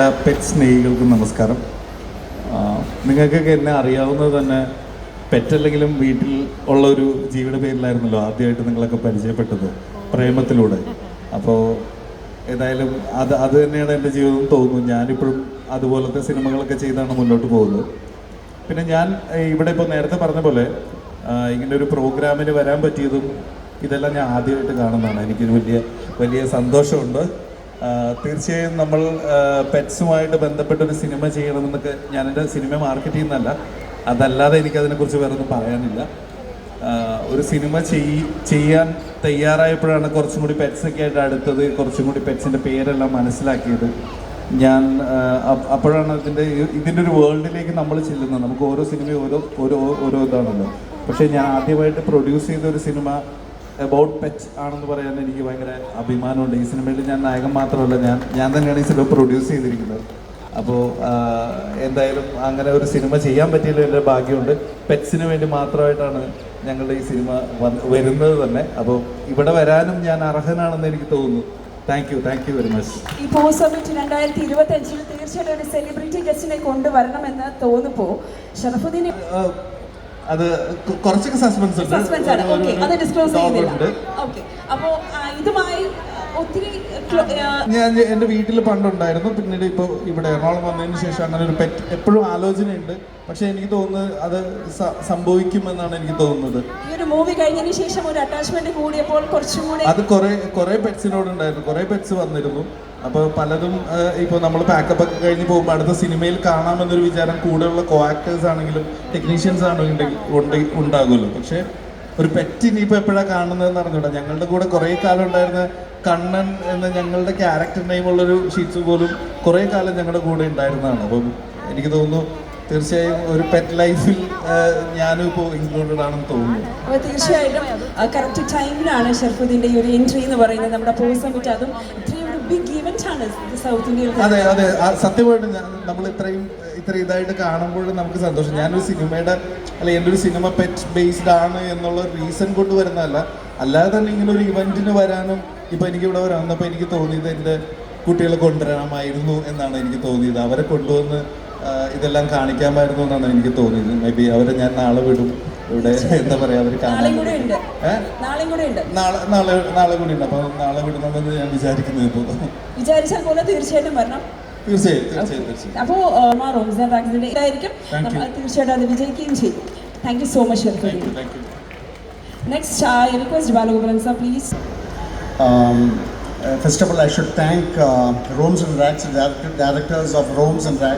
എല്ലാ പെറ്റ് സ്നേഹികൾക്കും നമസ്കാരം. നിങ്ങൾക്കൊക്കെ എന്നെ അറിയാവുന്നത് തന്നെ പെറ്റല്ലെങ്കിലും വീട്ടിൽ ഉള്ള ഒരു ജീവിയുടെ പേരിലായിരുന്നല്ലോ ആദ്യമായിട്ട് നിങ്ങളൊക്കെ പരിചയപ്പെട്ടത് പ്രേമത്തിലൂടെ. അപ്പോൾ ഏതായാലും അത് അത് തന്നെയാണ് എന്റെ ജീവിതം തോന്നുന്നു. ഞാനിപ്പോഴും അതുപോലത്തെ സിനിമകളൊക്കെ ചെയ്താണ് മുന്നോട്ട് പോകുന്നത്. പിന്നെ ഞാൻ ഇവിടെ ഇപ്പോൾ നേരത്തെ പറഞ്ഞ പോലെ ഇങ്ങനെ ഒരു പ്രോഗ്രാമിന് വരാൻ പറ്റിയതും ഇതെല്ലാം ഞാൻ ആദ്യമായിട്ട് കാണുന്നതാണ്. എനിക്കൊരു വലിയ വലിയ സന്തോഷമുണ്ട്. തീർച്ചയായും നമ്മൾ പെറ്റ്സുമായിട്ട് ബന്ധപ്പെട്ട ഒരു സിനിമ ചെയ്യണമെന്നൊക്കെ ഞാൻ സിനിമ മാർക്കറ്റ് ചെയ്യുന്നതല്ല അതല്ലാതെ എനിക്കതിനെക്കുറിച്ച് വേറെ ഒന്നും പറയാനില്ല ഒരു സിനിമ ചെയ് ചെയ്യാൻ തയ്യാറായപ്പോഴാണ് കുറച്ചും കൂടി പെറ്റ്സൊക്കെ ആയിട്ട് അടുത്തത് കുറച്ചും കൂടി പെറ്റ്സിന്റെ പേരെല്ലാം മനസ്സിലാക്കിയത്. ഞാൻ അപ്പോഴാണ് ഇതിന്റെ ഇതിന്റെ ഒരു വേൾഡിലേക്ക് നമ്മൾ ചെല്ലുന്നത്. നമുക്ക് ഓരോ സിനിമയും ഓരോ ഓരോ ഓരോ ഇതാണല്ലോ. പക്ഷേ ഞാൻ ആദ്യമായിട്ട് പ്രൊഡ്യൂസ് ചെയ്ത ഒരു സിനിമ അബൌട്ട് പെറ്റ് ആണെന്ന് പറയാൻ എനിക്ക് ഭയങ്കര അഭിമാനമുണ്ട്. ഈ സിനിമയിൽ ഞാൻ നായകൻ മാത്രമല്ല ഞാൻ ഞാൻ തന്നെയാണ് ഈ സിനിമ പ്രൊഡ്യൂസ് ചെയ്തിരിക്കുന്നത്. അപ്പോൾ എന്തായാലും അങ്ങനെ ഒരു സിനിമ ചെയ്യാൻ പറ്റിയല്ലോ എന്റെ ഭാഗ്യമുണ്ട്. പെറ്റ്സിന് വേണ്ടി മാത്രമായിട്ടാണ് ഞങ്ങളുടെ ഈ സിനിമ വരുന്നത് തന്നെ. അപ്പോൾ ഇവിടെ വരാനും ഞാൻ അർഹനാണെന്ന് എനിക്ക് തോന്നുന്നു. Thank you thank you very much ഈ പോസ്റ്റ് രണ്ടായിരത്തി ഇരുപത്തി അഞ്ചിൽ തീർച്ചയായിട്ടും ഒരു സെലിബ്രിറ്റി ഗസ്റ്റിനെ കൊണ്ടുവരണമെന്ന് തോന്നിപ്പോ ഷറഫുദ്ദീനെ അത് കുറച്ചൊക്കെ സസ്പെൻസ് ഉണ്ട്. സസ്പെൻസ് ആണ്. ഓക്കേ അത് ഡിസ്ക്ലോസ് dog ചെയ്യുന്നില്ല. ഉണ്ട്. ഓക്കെ അപ്പോ ഇതുമായി ഒത്തിരി ഞാൻ എന്റെ വീട്ടിൽ പണ്ടുണ്ടായിരുന്നു. പിന്നീട് ഇപ്പോൾ ഇവിടെ എറണാകുളം വന്നതിന് ശേഷം അങ്ങനെ ഒരു പെറ്റ് എപ്പോഴും ആലോചനയുണ്ട്. പക്ഷെ എനിക്ക് തോന്നുന്നത് അത് സംഭവിക്കുമെന്നാണ് എനിക്ക് തോന്നുന്നത്. ഈ ഒരു മൂവി കഴിഞ്ഞതിന് ശേഷം ഒരു അറ്റാച്ച്മെന്റ് കൂടിയപ്പോൾ കുറച്ചും കൂടെ അത് കുറെ കുറെ പെറ്റ്സിനോട് ഉണ്ടായിരുന്നു. കുറെ പെറ്റ്സ് വന്നിരുന്നു. അപ്പോൾ പലതും ഇപ്പോൾ നമ്മൾ പാക്കപ്പ് ഒക്കെ കഴിഞ്ഞ് പോകുമ്പോൾ അടുത്ത സിനിമയിൽ കാണാമെന്നൊരു വിചാരം കൂടെയുള്ള കോ ആക്ടേഴ്സ് ആണെങ്കിലും ടെക്നീഷ്യൻസ് ആണെങ്കിലും ഉണ്ട് ഉണ്ടാകുമല്ലോ. പക്ഷേ ഒരു പെറ്റ് ഇനിയിപ്പോൾ എപ്പോഴാണ് കാണുന്നത് അറിഞ്ഞൂടാ. ഞങ്ങളുടെ കൂടെ കുറേ കാലം ഉണ്ടായിരുന്ന കണ്ണൻ എന്ന ഞങ്ങളുടെ ക്യാരക്ടർ നെയിമുള്ളൊരു ഷീറ്റ്സ് പോലും കുറേ കാലം ഞങ്ങളുടെ കൂടെ ഉണ്ടായിരുന്നതാണ്. അപ്പം എനിക്ക് തോന്നുന്നു തീർച്ചയായും ഒരു പെറ്റ് ലൈഫിൽ ഞാനും ഇപ്പോൾ ഇൻക്ലൂഡഡ് ആണെന്ന് തോന്നുന്നു. അപ്പൊ തീർച്ചയായിട്ടും കറക്റ്റ് ടൈമിലാണ് ഷർഫുദ്ദീന്റെ ഈ ഒരു എൻട്രി എന്ന് പറയുന്നത് നമ്മുടെ അതും ഇത്രയും ഒരു ബിഗ് ഇവന്റ് ആണ് സൗത്ത് ഇന്ത്യയിൽ അതെ അതെ. സത്യമായിട്ട് സത്യമായിട്ടും നമ്മൾ ഇത്രയും ഇത്ര ഇതായിട്ട് കാണുമ്പോൾ നമുക്ക് സന്തോഷം. ഞാനൊരു സിനിമയുടെ അല്ലെ എന്റെ ഒരു സിനിമ പെറ്റ് ബേസ്ഡ് ആണ് എന്നുള്ള റീസൺ കൊണ്ട് വരുന്നതല്ല. അല്ലാതെ തന്നെ ഇങ്ങനെ ഒരു ഇവന്റിന് വരാനും ഇപ്പൊ എനിക്ക് ഇവിടെ വരാൻ വന്നപ്പോൾ എനിക്ക് തോന്നിയത് എന്റെ കുട്ടികളെ കൊണ്ടുവരാമായിരുന്നു എന്നാണ് എനിക്ക് തോന്നിയത്. അവരെ കൊണ്ടുവന്ന് ഇതെല്ലാം കാണിക്കാമായിരുന്നു എന്നാണ് എനിക്ക് തോന്നിയത്. മേ ബി അവരെ ഞാൻ നാളെ വിടും. ഇവിടെ എന്താ പറയാ ഉണ്ട്. നാളെ കൂടി ഉണ്ട്. അപ്പൊ നാളെ വിടുന്നുണ്ടെന്ന് ഞാൻ വിചാരിക്കുന്നത് ഇപ്പോ. വിചാരിച്ചാൽ പോലെ തീർച്ചയായിട്ടും വരണം. തീർച്ചയായും അപ്പോ തീർച്ചയായിട്ടും അത് വിജയിക്കുകയും ചെയ്യും. Thank you so much next I request Balagopalan sir please Um, uh, first of all, I should thank uh, Romes and the directors of Romes and Racks,